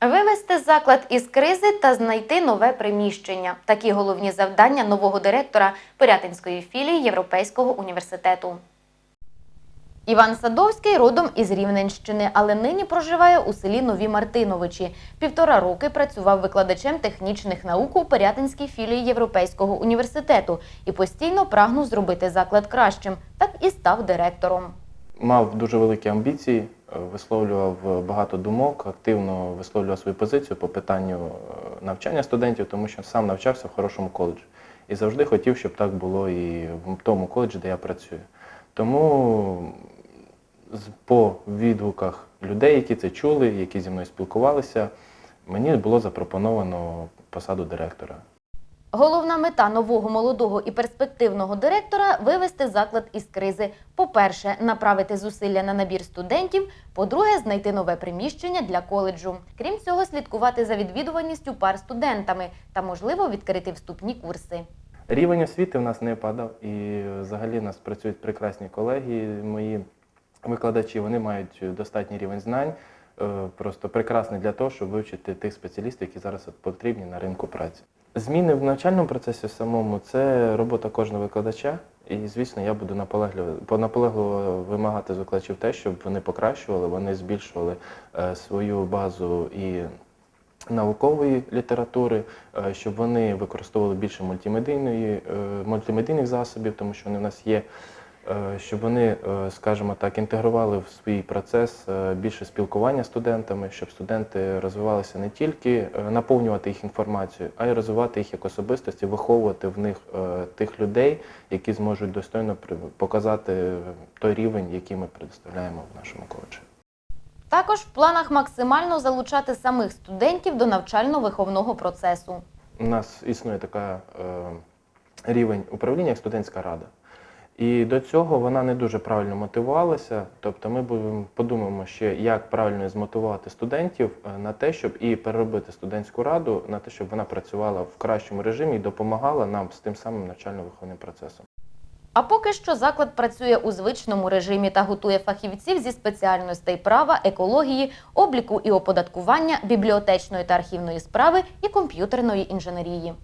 Вивести заклад із кризи та знайти нове приміщення. Такі головні завдання нового директора Пирятинської філії Європейського університету. Іван Садовський родом із Рівненщини, але нині проживає у селі Нові Мартиновичі. Півтора роки працював викладачем технічних наук у Пирятинській філії Європейського університету і постійно прагнув зробити заклад кращим, так і став директором. Мав дуже великі амбіції, е, висловлював багато думок, активно висловлював свою позицію по питанню е, навчання студентів, тому що сам навчався в хорошому коледжі. І завжди хотів, щоб так було і в тому коледжі, де я працюю. Тому по відгуках людей, які це чули, які зі мною спілкувалися, мені було запропоновано посаду директора. Головна мета нового молодого і перспективного директора вивести заклад із кризи. По-перше, направити зусилля на набір студентів. По-друге, знайти нове приміщення для коледжу. Крім цього, слідкувати за відвідуваністю пар студентами та, можливо, відкрити вступні курси. Рівень освіти в нас не падав, і взагалі в нас працюють прекрасні колеги. Мої викладачі вони мають достатній рівень знань, е, просто прекрасний для того, щоб вивчити тих спеціалістів, які зараз потрібні на ринку праці. Зміни в навчальному процесі самому це робота кожного викладача. І, звісно, я буду наполегливо, наполегливо вимагати з викладачів те, щоб вони покращували, вони збільшували е, свою базу і наукової літератури, е, щоб вони використовували більше мультимедійної, е, мультимедійних засобів, тому що вони в нас є, щоб вони, е, скажімо так, інтегрували в свій процес е, більше спілкування з студентами, щоб студенти розвивалися не тільки е, наповнювати їх інформацією, а й розвивати їх як особистості, виховувати в них е, тих людей, які зможуть достойно показати той рівень, який ми предоставляємо в нашому коледжі. Також в планах максимально залучати самих студентів до навчально-виховного процесу. У нас існує така е, рівень управління, як студентська рада. І до цього вона не дуже правильно мотивувалася. Тобто ми будемо подумаємо ще, як правильно змотивувати студентів е, на те, щоб і переробити студентську раду, на те, щоб вона працювала в кращому режимі і допомагала нам з тим самим навчально-виховним процесом. А поки що заклад працює у звичному режимі та готує фахівців зі спеціальностей права, екології, обліку і оподаткування, бібліотечної та архівної справи і комп'ютерної інженерії.